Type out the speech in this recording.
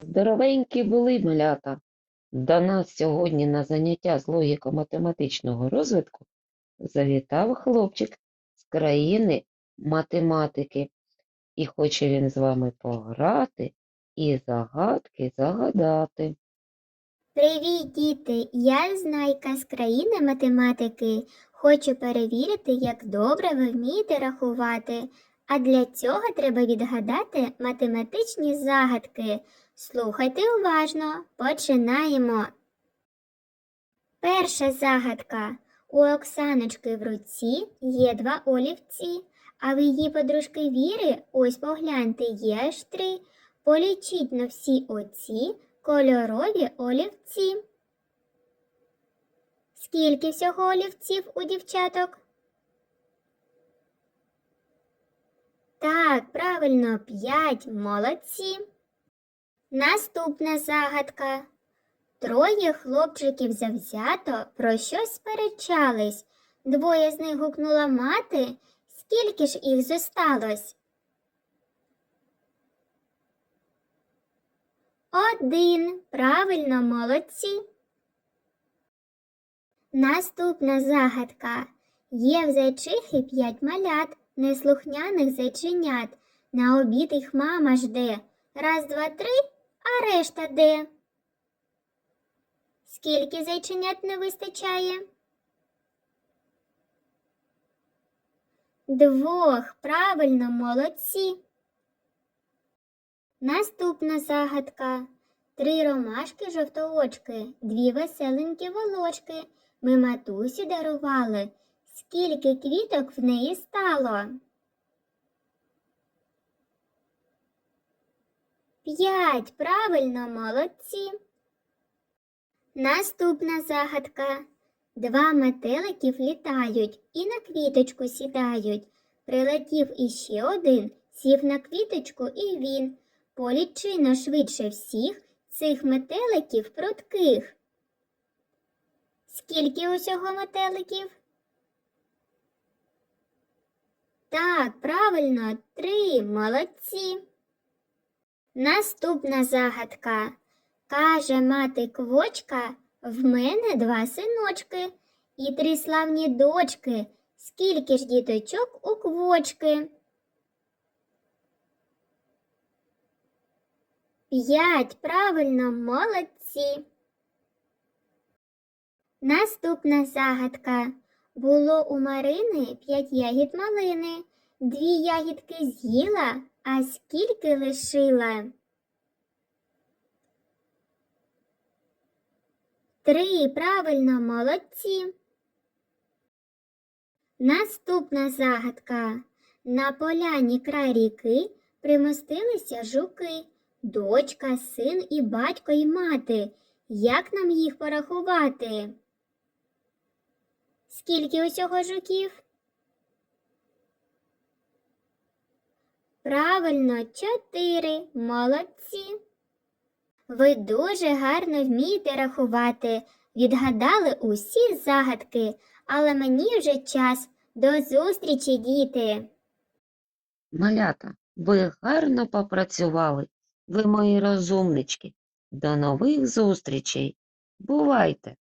Здоровенькі були малята. До нас сьогодні на заняття з логіко-математичного розвитку завітав хлопчик з країни математики. І хоче він з вами пограти і загадки загадати. Привіт, діти! Я Знайка з країни математики. Хочу перевірити, як добре ви вмієте рахувати. А для цього треба відгадати математичні загадки. Слухайте уважно. Починаємо. Перша загадка. У Оксаночки в руці є два олівці, а в її подружки Віри, ось погляньте, є аж три. Полічіть на всі оці кольорові олівці. Скільки всього олівців у дівчаток? Так, правильно, п'ять. Молодці. Наступна загадка. Троє хлопчиків завзято про щось сперечались. Двоє з них гукнула мати. Скільки ж їх зосталось? Один. Правильно, молодці. Наступна загадка. Є в зайчихи п'ять малят, неслухняних зайченят. На обід їх мама жде. Раз, два, три, а решта де? Скільки зайченят не вистачає? Двох. Правильно, молодці. Наступна загадка. Три ромашки жовтоочки, дві веселенькі волочки. Ми матусі дарували. Скільки квіток в неї стало? П'ять. Правильно, молодці. Наступна загадка. Два метеликів літають і на квіточку сідають. Прилетів іще один, сів на квіточку і він. Полічино швидше всіх цих метеликів прутких. Скільки усього метеликів? Так, правильно, три. Молодці. Наступна загадка. Каже мати квочка, в мене два синочки і три славні дочки. Скільки ж діточок у квочки? П'ять. Правильно, молодці. Наступна загадка. Було у Марини п'ять ягід малини. Дві ягідки з'їла, а скільки лишила? Три. Правильно, молодці. Наступна загадка. На поляні край ріки примостилися жуки. Дочка, син і батько і мати. Як нам їх порахувати? Скільки усього жуків? Правильно, чотири. Молодці. Ви дуже гарно вмієте рахувати. Відгадали усі загадки, але мені вже час. До зустрічі, діти. Малята, ви гарно попрацювали. Ви мої розумнички. До нових зустрічей. Бувайте!